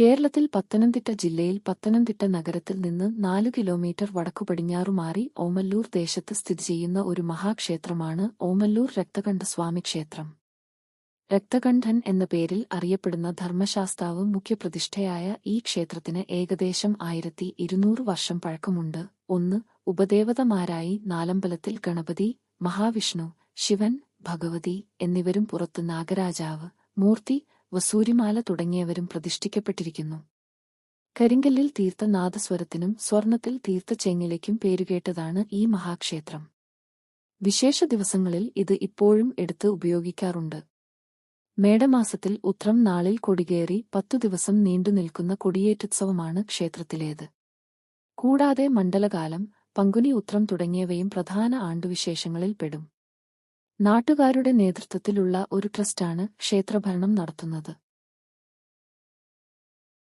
കേരളത്തിൽ പത്തനംതിട്ട ജില്ലയിൽ പത്തനംതിട്ട നഗരത്തിൽ നിന്ന് നാലു കിലോമീറ്റർ വടക്കു മാറി ഓമല്ലൂർ ദേശത്ത് സ്ഥിതി ചെയ്യുന്ന ഒരു മഹാക്ഷേത്രമാണ് ഓമല്ലൂർ രക്തകണ്ഠസ്വാമി ക്ഷേത്രം. രക്തകണ്ഠൻ എന്ന പേരിൽ അറിയപ്പെടുന്ന ധർമ്മശാസ്താവ് മുഖ്യപ്രതിഷ്ഠയായ ഈ ക്ഷേത്രത്തിന് ഏകദേശം ആയിരത്തി ഇരുന്നൂറ് വർഷം പഴക്കമുണ്ട്. ഒന്ന് ഉപദേവതമാരായി നാലമ്പലത്തിൽ ഗണപതി മഹാവിഷ്ണു ശിവൻ ഭഗവതി എന്നിവരും പുറത്ത് നാഗരാജാവ് മൂർത്തി വസൂരിമാല തുടങ്ങിയവരും പ്രതിഷ്ഠിക്കപ്പെട്ടിരിക്കുന്നു. കരിങ്കല്ലിൽ തീർത്ത നാദസ്വരത്തിനും സ്വർണത്തിൽ തീർത്ത ചെങ്ങിലയ്ക്കും പേരുകേട്ടതാണ് ഈ മഹാക്ഷേത്രം. വിശേഷ ദിവസങ്ങളിൽ ഇത് ഇപ്പോഴും എടുത്ത് ഉപയോഗിക്കാറുണ്ട്. മേടമാസത്തിൽ ഉത്രം നാളിൽ കൊടികേറി പത്തു ദിവസം നീണ്ടുനിൽക്കുന്ന കൊടിയേറ്റുത്സവമാണ് ക്ഷേത്രത്തിലേത്. കൂടാതെ മണ്ഡലകാലം പങ്കുനി ഉത്രം തുടങ്ങിയവയും പ്രധാന ആണ്ടുവിശേഷങ്ങളിൽ പെടും. നാട്ടുകാരുടെ നേതൃത്വത്തിലുള്ള ഒരു ട്രസ്റ്റാണ് ക്ഷേത്രഭരണം നടത്തുന്നത്.